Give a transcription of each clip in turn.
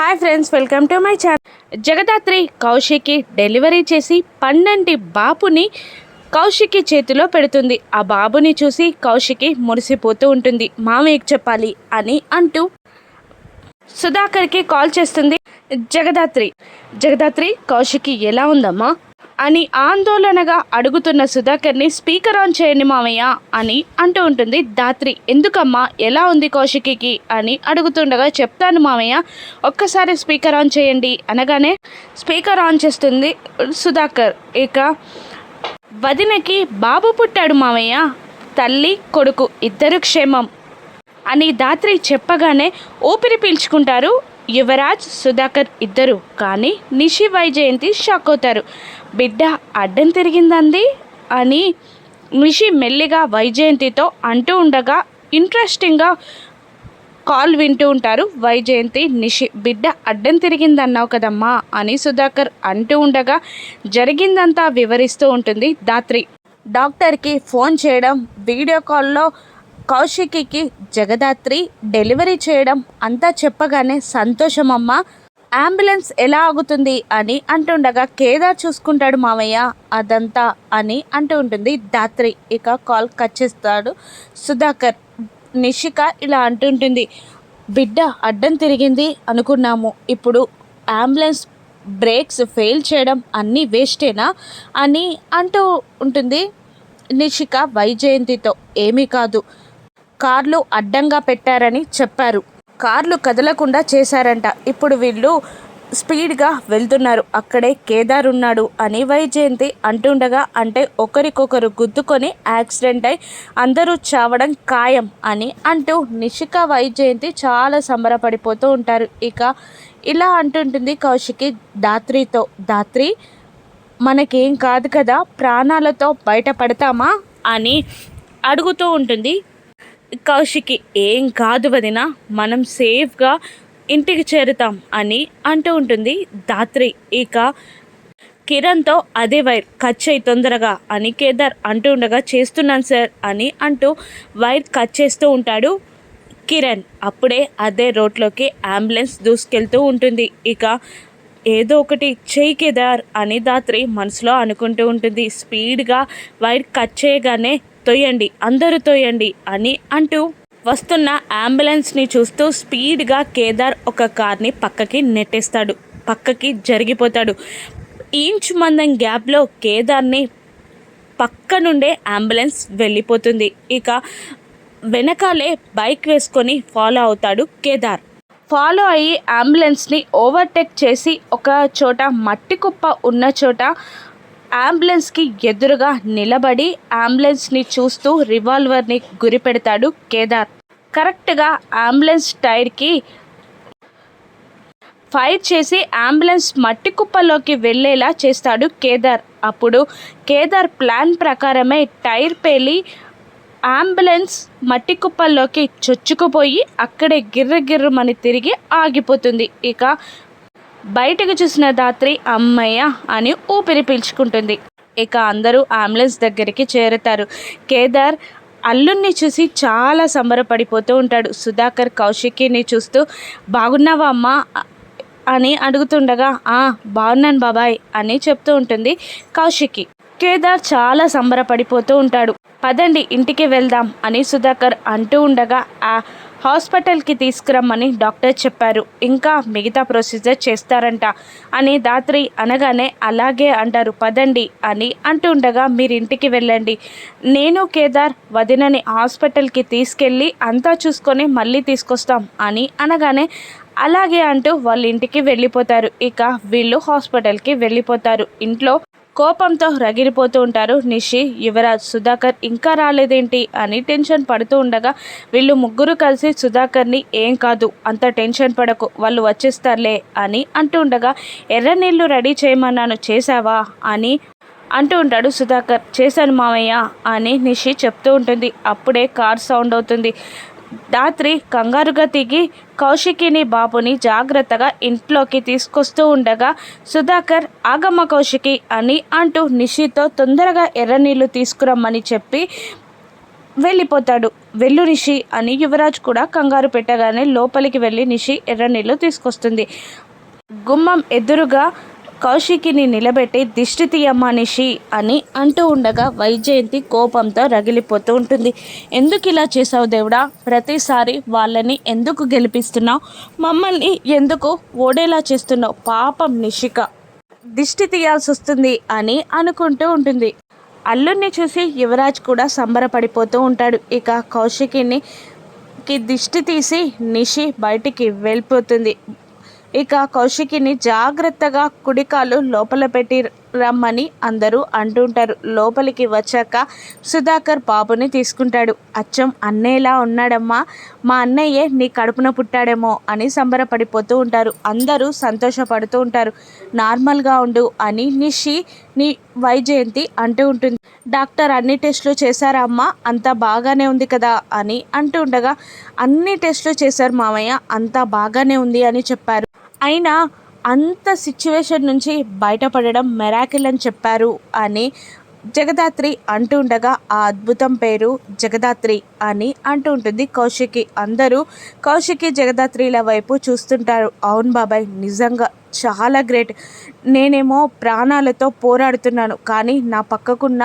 Hi friends welcome to my channel. Jagadhatri Kaushiki delivery చేసి పన్నెండి బాబుని కౌశికి చేతిలో పెడుతుంది. ఆ బాబుని చూసి కౌశికి మురిసిపోతూ ఉంటుంది. మామయ్యకి చెప్పాలి? అని అంటూ సుధాకర్కి కాల్ చేస్తుంది జగదాత్రి. జగదాత్రి కౌశికి ఎలా ఉందమ్మా? అని ఆందోళనగా అడుగుతున్న సుధాకర్ని స్పీకర్ ఆన్ చేయండి మామయ్య అని అంటూ ఉంటుంది దాత్రి. ఎందుకమ్మా? ఎలా ఉంది కౌశికి అని అడుగుతుండగా చెప్తాను మామయ్య ఒక్కసారి స్పీకర్ ఆన్ చేయండి అనగానే స్పీకర్ ఆన్ చేస్తుంది సుధాకర్. ఇక వదినకి బాబు పుట్టాడు మామయ్య తల్లి కొడుకు ఇద్దరు క్షేమం అని దాత్రి చెప్పగానే ఊపిరి పీల్చుకుంటారు యువరాజ్ సుధాకర్ ఇద్దరు. కానీ నిషి వైజయంతి షాక్ అవుతారు. బిడ్డ అడ్డం తిరిగిందండి అని నిషి మెల్లిగా వైజయంతితో అంటూ ఉండగా ఇంట్రెస్టింగ్గా కాల్ వింటూ ఉంటారు. వైజయంతి నిషి బిడ్డ అడ్డం తిరిగిందన్నావు కదమ్మా అని సుధాకర్ అంటూ ఉండగా జరిగిందంతా వివరిస్తూ ఉంటుంది దాత్రి డాక్టర్కి ఫోన్ చేయడం వీడియో కాల్లో కౌశికికి జగదాత్రి డెలివరీ చేయడం అంతా చెప్పగానే సంతోషమమ్మ అంబులెన్స్ ఎలా ఆగుతుంది? అని అంటుండగా కేదార్ చూసుకుంటాడు మామయ్య అదంతా అని అంటూ ఉంటుంది దాత్రి. ఇక కాల్ కట్ చేస్తాడు సుధాకర్. నిషిక ఇలా అంటుంటుంది బిడ్డ అడ్డం తిరిగింది అనుకున్నాము. ఇప్పుడు అంబులెన్స్ బ్రేక్స్ ఫెయిల్ చేయడం అన్నీ వేస్టేనా? అని అంటూ ఉంటుంది నిషిక వైజయంతితో. ఏమీ కాదు కార్లు అడ్డంగా పెట్టారని చెప్పారు. కార్లు కదలకుండా చేశారంట. ఇప్పుడు వీళ్ళు స్పీడ్గా వెళ్తున్నారు. అక్కడే కేదార్ ఉన్నాడు అని వైజయంతి అంటుండగా అంటే ఒకరికొకరు గుద్దుకొని యాక్సిడెంట్ అయి అందరూ చావడం ఖాయం అని అంటూ నిషిక వైజయంతి చాలా సంబరపడిపోతూ ఉంటారు. ఇక ఇలా అంటుంటుంది కౌశికి దాత్రితో దాత్రి మనకేం కాదు కదా ప్రాణాలతో బయటపడతామా అని అడుగుతూ ఉంటుంది కౌశికి ఏం కాదు వదిన మనం సేఫ్గా ఇంటికి చేరుతాం అని అంటూ ఉంటుంది దాత్రి ఇక కిరణ్తో అదే వైర్ కట్ చేయి తొందరగా అని కేదార్ అంటూ ఉండగా చేస్తున్నాను సార్ అని అంటూ వైర్ కట్ చేస్తూ ఉంటాడు కిరణ్. అప్పుడే అదే రోడ్లోకి అంబులెన్స్ దూసుకెళ్తూ ఉంటుంది. ఇక ఏదో ఒకటి చేయి కేదార్ అని దాత్రి మనసులో అనుకుంటూ ఉంటుంది. స్పీడ్గా వైర్ కట్ చేయగానే తొయ్యండి అందరూ తొయ్యండి అని అంటూ వస్తున్న అంబులెన్స్ని చూస్తూ స్పీడ్గా కేదార్ ఒక కార్ని పక్కకి నెట్టేస్తాడు పక్కకి జరిగిపోతాడు. ఇంచ్ మందం గ్యాప్లో కేదార్ని పక్క నుండే అంబులెన్స్ వెళ్ళిపోతుంది. ఇక వెనకాలే బైక్ వేసుకొని ఫాలో అవుతాడు కేదార్. ఫాలో అయ్యి అంబులెన్స్ని ఓవర్టేక్ చేసి ఒక చోట మట్టి కుప్ప ఉన్న చోట అంబులెన్స్కి ఎదురుగా నిలబడి అంబులెన్స్ని చూస్తూ రివాల్వర్ని గురిపెడతాడు కేదార్. కరెక్ట్గా అంబులెన్స్ టైర్కి ఫైర్ చేసి అంబులెన్స్ మట్టి కుప్పలోకి వెళ్ళేలా చేస్తాడు కేదార్. అప్పుడు కేదార్ ప్లాన్ ప్రకారమే టైర్ పేలి అంబులెన్స్ మట్టి కుప్పల్లోకి చొచ్చుకుపోయి అక్కడే గిర్ర గిర్రమని తిరిగి ఆగిపోతుంది. ఇక బయటకు చూసిన దాత్రి అమ్మయ్య అని ఊపిరి పీల్చుకుంటుంది. ఇక అందరూ అంబులెన్స్ దగ్గరికి చేరుతారు. కేదార్ అల్లుణ్ణి చూసి చాలా సంబరపడిపోతూ ఉంటాడు. సుధాకర్ కౌశికిని చూస్తూ బాగున్నావా అమ్మా? అని అడుగుతుండగా ఆ బాగున్నాను బాబాయ్ అని చెప్తూ ఉంటుంది కౌశికి కేదార్ చాలా సంబరపడిపోతూ ఉంటాడు. పదండి ఇంటికి వెళ్దాం అని సుధాకర్ అంటూ ఉండగా ఆ హాస్పిటల్కి తీసుకురమ్మని డాక్టర్ చెప్పారు. ఇంకా మిగతా ప్రొసీజర్ చేస్తారంట. అని దాత్రి అనగానే అలాగే అంటారు. పదండి అని అంటూ ఉండగా మీరు ఇంటికి వెళ్ళండి. నేను కేదార్ వదినని హాస్పిటల్కి తీసుకెళ్ళి అంతా చూసుకొని మళ్ళీ తీసుకొస్తాం అని అనగానే అలాగే అంటూ వాళ్ళ ఇంటికి వెళ్ళిపోతారు. ఇక వీళ్ళు హాస్పిటల్కి వెళ్ళిపోతారు. ఇంట్లో కోపంతో రగిలిపోతూ ఉంటారు. నిషి యువరాజ్ సుధాకర్ ఇంకా రాలేదేంటి అని టెన్షన్ పడుతూ ఉండగా వీళ్ళు ముగ్గురు కలిసి సుధాకర్ని ఏం కాదు అంత టెన్షన్ పడకు వాళ్ళు వచ్చేస్తారులే అని అంటూ ఉండగా ఎర్ర నీళ్ళు రెడీ చేయమన్నాను చేశావా? అని అంటూ ఉంటాడు సుధాకర్. చేశాను మామయ్య అని నిషి చెప్తూ ఉంటుంది. అప్పుడే కార్ సౌండ్ అవుతుంది. రాత్రి కంగారుగా దిగి కౌశికిని బాబుని జాగ్రత్తగా ఇంట్లోకి తీసుకొస్తూ ఉండగా సుధాకర్ ఆగమ్మ కౌశికి అని అంటూ నిషితో తొందరగా ఎర్రనీళ్ళు తీసుకురమ్మని చెప్పి వెళ్ళిపోతాడు. వెళ్ళు నిషి అని యువరాజ్ కూడా కంగారు పెట్టగానే లోపలికి వెళ్ళి నిషి ఎర్ర నీళ్ళు తీసుకొస్తుంది. గుమ్మం ఎదురుగా కౌశికిని నిలబెట్టి దిష్టి తీయమ్మా నిషి అని అంటూ ఉండగా వైజయంతి కోపంతో రగిలిపోతూ ఉంటుంది. ఎందుకు ఇలా చేసావు దేవుడా? ప్రతిసారి వాళ్ళని ఎందుకు గెలిపిస్తున్నావు? మమ్మల్ని ఎందుకు ఓడేలా చేస్తున్నావు? పాపం నిషిక. దిష్టి తీయాల్సి వస్తుంది అని అనుకుంటూ ఉంటుంది. అల్లుడిని చూసి యువరాజ్ కూడా సంబరపడిపోతూ ఉంటాడు. ఇక కౌశికిని కి దిష్టి తీసి నిషి బయటికి వెళ్ళిపోతుంది. ఇక కౌశికిని జాగ్రత్తగా కుడికాలు లోపల పెట్టి రమ్మని అందరూ అంటుంటారు. లోపలికి వచ్చాక సుధాకర్ బాబుని తీసుకుంటాడు. అచ్చం అన్నయ్యలా ఉన్నాడమ్మా మా అన్నయ్యే నీ కడుపున పుట్టాడేమో అని సంబరపడిపోతూ ఉంటారు. అందరూ సంతోషపడుతూ ఉంటారు. నార్మల్గా ఉండు అని నిషి నీ వైజయంతి అంటూ ఉంటుంది. డాక్టర్ అన్ని టెస్టులు చేశారా అమ్మా? అంతా బాగానే ఉంది కదా అని అంటూ ఉండగా అన్ని టెస్టులు చేశారు మామయ్య అంతా బాగానే ఉంది అని చెప్పారు. అయినా అంత సిచ్యువేషన్ నుంచి బయటపడడం మెరాకిల్ అని చెప్పారు అని జగదాత్రి అంటూ ఉండగా ఆ అద్భుతం పేరు జగదాత్రి అని అంటూ ఉంటుంది కౌశికి. అందరూ కౌశికి జగదాత్రిల వైపు చూస్తుంటారు. అవును బాబాయ్ నిజంగా చాలా గ్రేట్ నేనేమో ప్రాణాలతో పోరాడుతున్నాను కానీ నా పక్కకున్న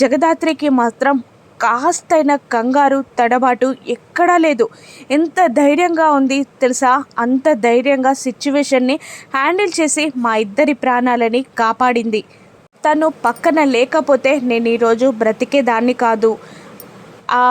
జగదాత్రికి మాత్రం కాస్తైన కంగారు తడబాటు ఎక్కడా లేదు. ఎంత ధైర్యంగా ఉంది తెలుసా? అంత ధైర్యంగా సిచ్యువేషన్ని హ్యాండిల్ చేసి మా ఇద్దరి ప్రాణాలని కాపాడింది. తను పక్కన లేకపోతే నేను ఈరోజు బ్రతికేదాన్ని కాదు. ఆ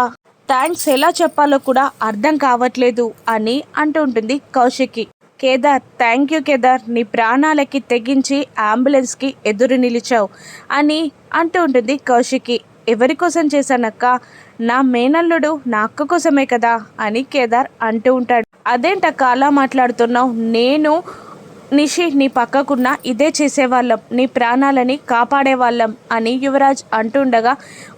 థ్యాంక్స్ ఎలా చెప్పాలో కూడా అర్థం కావట్లేదు అని అంటుంటుంది కౌశికి. కేదార్ థ్యాంక్ యూ కేదార్ నీ ప్రాణాలకి తెగించి అంబులెన్స్కి ఎదురు నిలిచావు అని అంటూ ఉంటుంది కౌశికి. ఎవరి కోసం చేశానక్క? నా మేనల్లుడు నా అక్క కోసమే కదా అని కేదార్ అంటూ ఉంటాడు. అదేంటక్క అలా మాట్లాడుతున్నావు? నేను నిషి నీ పక్కకున్న ఇదే చేసేవాళ్ళం. నీ ప్రాణాలని కాపాడేవాళ్ళం అని యువరాజ్ అంటుండగా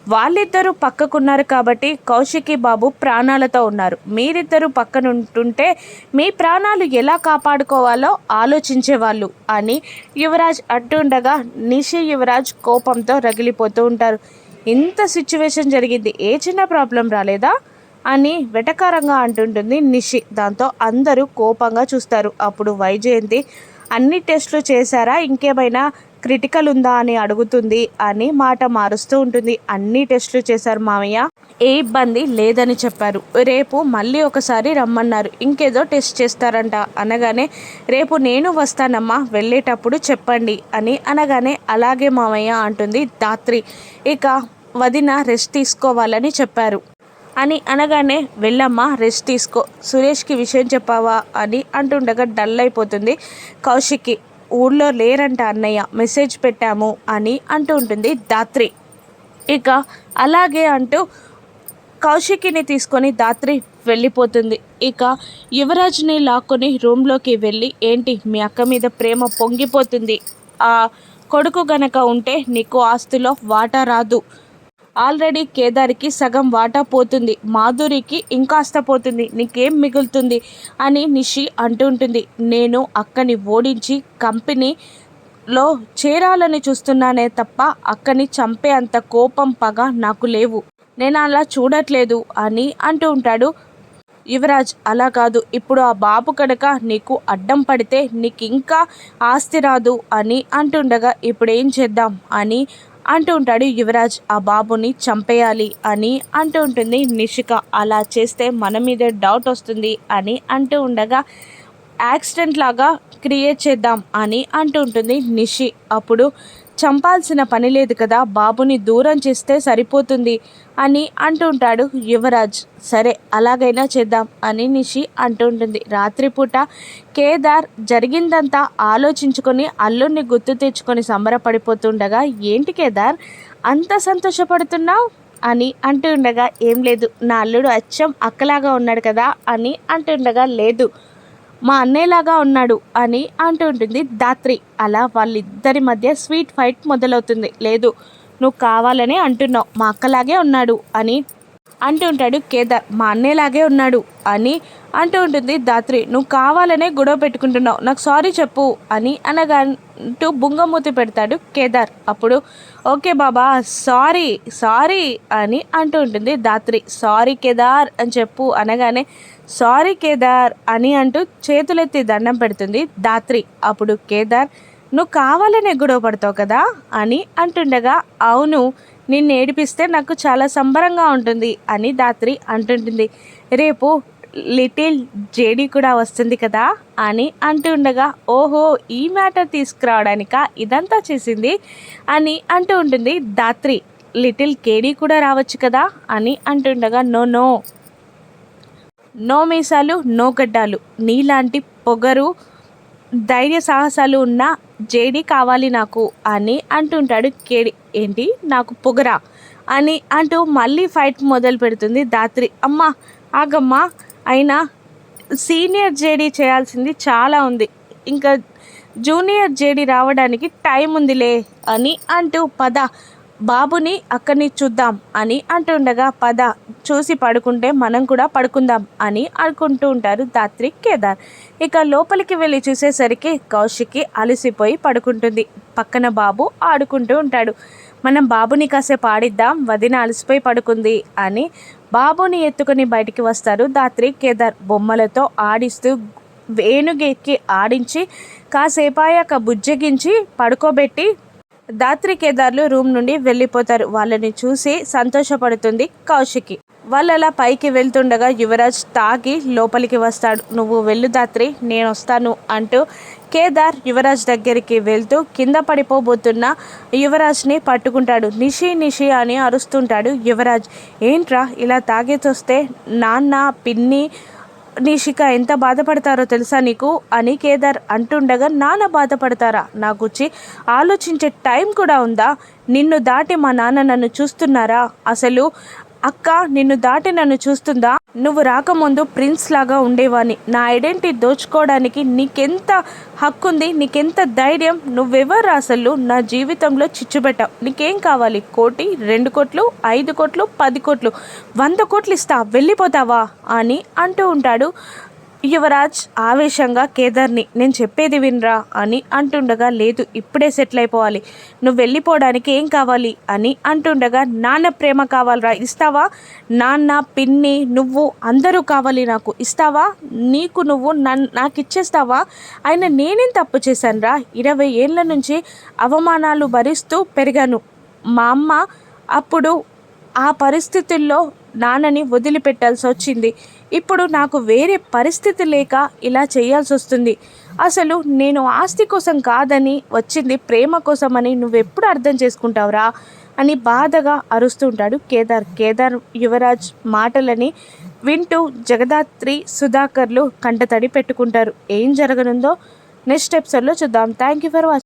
వాళ్ళిద్దరూ పక్కకున్నారు కాబట్టి కౌశికి బాబు ప్రాణాలతో ఉన్నారు. మీరిద్దరూ పక్కనుంటుంటే మీ ప్రాణాలు ఎలా కాపాడుకోవాలో ఆలోచించేవాళ్ళు అని యువరాజ్ అంటుండగా నిషి యువరాజ్ కోపంతో రగిలిపోతూ ఉంటారు. ఇంత సిచ్యువేషన్ జరిగింది. ఏ చిన్న ప్రాబ్లం రాలేదా? అని వెటకారంగా అంటుంటుంది నిషి. దాంతో అందరూ కోపంగా చూస్తారు. అప్పుడు వైజయంతి అన్ని టెస్టులు చేశారా? ఇంకేమైనా క్రిటికల్ ఉందా? అని అడుగుతుంది. అని మాట మారుస్తూ ఉంటుంది. అన్ని టెస్టులు చేశారు మామయ్య. ఏ ఇబ్బంది లేదని చెప్పారు. రేపు మళ్ళీ ఒకసారి రమ్మన్నారు. ఇంకేదో టెస్ట్ చేస్తారంట. అనగానే రేపు నేను వస్తానమ్మా. వెళ్ళేటప్పుడు చెప్పండి అని అనగానే అలాగే మామయ్య అంటుంది దాత్రి ఇక వదిన రెస్ట్ తీసుకోవాలని చెప్పారు. అని అనగానే వెళ్ళమ్మా రెస్ట్ తీసుకో. సురేష్కి విషయం చెప్పావా? అని అంటుండగా డల్ అయిపోతుంది కౌశిక్కి ఊళ్ళో లేరంట అన్నయ్య. మెసేజ్ పెట్టాము అని అంటూ ఉంటుంది దాత్రి ఇక అలాగే అంటూ కౌశికిని తీసుకొని దాత్రి వెళ్ళిపోతుంది. ఇక యువరాజ్ని లాక్కొని రూమ్లోకి వెళ్ళి ఏంటి మీ అక్క మీద ప్రేమ పొంగిపోతుంది? ఆ కొడుకు గనక ఉంటే నీకు ఆస్తిలో వాటా రాదు. ఆల్రెడీ కేదార్కి సగం వాటా పోతుంది మాధురికి ఇంకాస్త పోతుంది నీకేం మిగులుతుంది అని నిషి అంటుంటుంది నేను అక్కని ఓడించి కంపెనీలో చేరాలని చూస్తున్నానే తప్ప అక్కని చంపే అంత కోపం పగ నాకు లేవు. నేను అలా చూడట్లేదు అని అంటూ ఉంటాడు యువరాజ్. అలా కాదు ఇప్పుడు ఆ బాబు కనుక నీకు అడ్డం పడితే నీకు ఇంకా ఆస్తి రాదు అని అంటుండగా ఇప్పుడు ఏం చేద్దాం అని అంటూ ఉంటాడు యువరాజ్ ఆ బాబుని చంపేయాలి అని అంటూ ఉంటుంది. నిషిక అలా చేస్తే మన మీద డౌట్ వస్తుంది అని అంటూ ఉండగా యాక్సిడెంట్ లాగా క్రియేట్ చేద్దాం అని అంటూ ఉంటుంది నిషి. అప్పుడు చంపాల్సిన పని లేదు కదా బాబుని దూరం చేస్తే సరిపోతుంది అని అంటుంటాడు యువరాజ్. సరే అలాగైనా చేద్దాం అని నిషి అంటుంటుంది. రాత్రిపూట కేదార్ జరిగిందంతా ఆలోచించుకొని అల్లుడిని గుర్తు తెచ్చుకొని సంబరపడిపోతుండగా ఏంటి కేదార్ అంత సంతోషపడుతున్నావు? అని అంటుండగా ఏం లేదు నా అల్లుడు అచ్చం అక్కలాగా ఉన్నాడు కదా అని అంటుండగా లేదు మా అన్నయ్యలాగా ఉన్నాడు అని అంటుంటుంది దాత్రి. అలా వాళ్ళిద్దరి మధ్య స్వీట్ ఫైట్ మొదలవుతుంది. లేదు నువ్వు కావాలనే అంటున్నావు. మా అక్కలాగే ఉన్నాడు అని అంటుంటాడు కేదార్. మా అన్నయ్యలాగే ఉన్నాడు అని అంటూ ఉంటుంది దాత్రి. నువ్వు కావాలనే గొడవ పెట్టుకుంటున్నావు. నాకు సారీ చెప్పు అని అనగా అంటూ బుంగమూతి పెడతాడు కేదార్. అప్పుడు ఓకే బాబా సారీ సారీ అని అంటూ ఉంటుంది దాత్రి. సారీ కేదార్ అని చెప్పు అనగానే సారీ కేదార్ అని అంటూ చేతులెత్తి దండం పెడుతుంది దాత్రి. అప్పుడు కేదార్ నువ్వు కావాలనే గొడవ పడతావు కదా? అని అంటుండగా అవును నిన్ను ఏడిపిస్తే నాకు చాలా సంబరంగా ఉంటుంది అని దాత్రి అంటుంటుంది. రేపు లిటిల్ జేడీ కూడా వస్తుంది కదా? అని అంటుండగా ఓహో ఈ మ్యాటర్ తీసుకురావడానిక? ఇదంతా చేసింది? అని అంటూ ఉంటుంది దాత్రి. లిటిల్ కేడీ కూడా రావచ్చు కదా? అని అంటుండగా నో నో నో మీసాలు నో గడ్డాలు. నీలాంటి పొగరు ధైర్య సాహసాలు ఉన్న జేడి కావాలి నాకు అని అంటుంటాడు కేడి. ఏంటి? నాకు పొగరా అని అంటూ మళ్ళీ ఫైట్ మొదలు పెడుతుంది దాత్రి అమ్మ ఆగమ్మా. అయినా సీనియర్ జేడీ చేయాల్సింది చాలా ఉంది. ఇంకా జూనియర్ జేడీ రావడానికి టైం ఉందిలే అని అంటూ పద బాబుని అక్కడిని చూద్దాం అని అంటుండగా పద చూసి పడుకుంటే మనం కూడా పడుకుందాం అని అనుకుంటూ ఉంటారు దాత్రి కేదార్. ఇక లోపలికి వెళ్ళి చూసేసరికి కౌశికి అలసిపోయి పడుకుంటుంది. పక్కన బాబు ఆడుకుంటూ ఉంటాడు. మనం బాబుని కాసేపు ఆడిద్దాం వదిన అలసిపోయి పడుకుంది అని బాబుని ఎత్తుకొని బయటికి వస్తారు దాత్రి కేదార్ బొమ్మలతో ఆడిస్తూ వేణుగెక్కి ఆడించి కాసేపాయాక బుజ్జగించి పడుకోబెట్టి దాత్రి కేదార్లు రూమ్ నుండి వెళ్ళిపోతారు. వాళ్ళని చూసి సంతోషపడుతుంది కౌశికి. వాళ్ళు అలా పైకి వెళ్తుండగా యువరాజ్ తాగి లోపలికి వస్తాడు. నువ్వు వెళ్ళు దాత్రి నేను వస్తాను అంటూ కేదార్ యువరాజ్ దగ్గరికి వెళ్తూ కింద పడిపోబోతున్న యువరాజ్ని పట్టుకుంటాడు. నిషి నిషి అని అరుస్తుంటాడు యువరాజ్. ఏంట్రా ఇలా తాగేచొస్తే నాన్న పిన్ని నిషిక ఎంత బాధపడతారో తెలుసా నీకు? అని కేదార్ అంటుండగా నాన్న బాధపడతారా? నా గుచ్చి ఆలోచించే టైం కూడా ఉందా? నిన్ను దాటి మా నాన్న నన్ను చూస్తున్నారా? అసలు అక్క నిన్ను దాటి నన్ను చూస్తుందా? నువ్వు రాకముందు ప్రిన్స్ లాగా ఉండేవాని నా ఐడెంటిటీ దోచుకోవడానికి నీకెంత హక్కుంది నీకెంత ధైర్యం నువ్వెవరు అసలు? నా జీవితంలో చిచ్చుబెట్టావు. నీకేం కావాలి? కోటి రెండు కోట్లు ఐదు కోట్లు పది కోట్లు. వంద కోట్లు ఇస్తా వెళ్ళిపోతావా? అని అంటూ ఉంటాడు. యువరాజ్ ఆవేశంగా కేదార్ని నేను చెప్పేది వినరా అని అంటుండగా లేదు ఇప్పుడే సెటిల్ అయిపోవాలి. నువ్వు వెళ్ళిపోవడానికి ఏం కావాలి? అని అంటుండగా నాన్న ప్రేమ కావాలరా ఇస్తావా? నాన్న పిన్ని నువ్వు అందరూ కావాలి నాకు. ఇస్తావా? నీకు నువ్వు నన్ను నాకు ఇచ్చేస్తావా ఆయన నేనేం తప్పు చేశానురా? ఇరవై ఏళ్ళ నుంచి అవమానాలు భరిస్తూ పెరిగాను. మా అమ్మ అప్పుడు ఆ పరిస్థితుల్లో నాన్నని వదిలిపెట్టాల్సి వచ్చింది ఇప్పుడు నాకు వేరే పరిస్థితి లేక ఇలా చేయాల్సి వస్తుంది అసలు నేను ఆస్తి కోసం కాదని వచ్చింది ప్రేమ కోసమని నువ్వెప్పుడు అర్థం చేసుకుంటావురా? అని బాధగా అరుస్తుంటాడు కేదార్. కేదార్ యువరాజ్ మాటలని వింటూ జగదాత్రి సుధాకర్లు కంటతడి పెట్టుకుంటారు. ఏం జరగనుందో నెక్స్ట్ ఎపిసోడ్లో చూద్దాం. Thank you for watching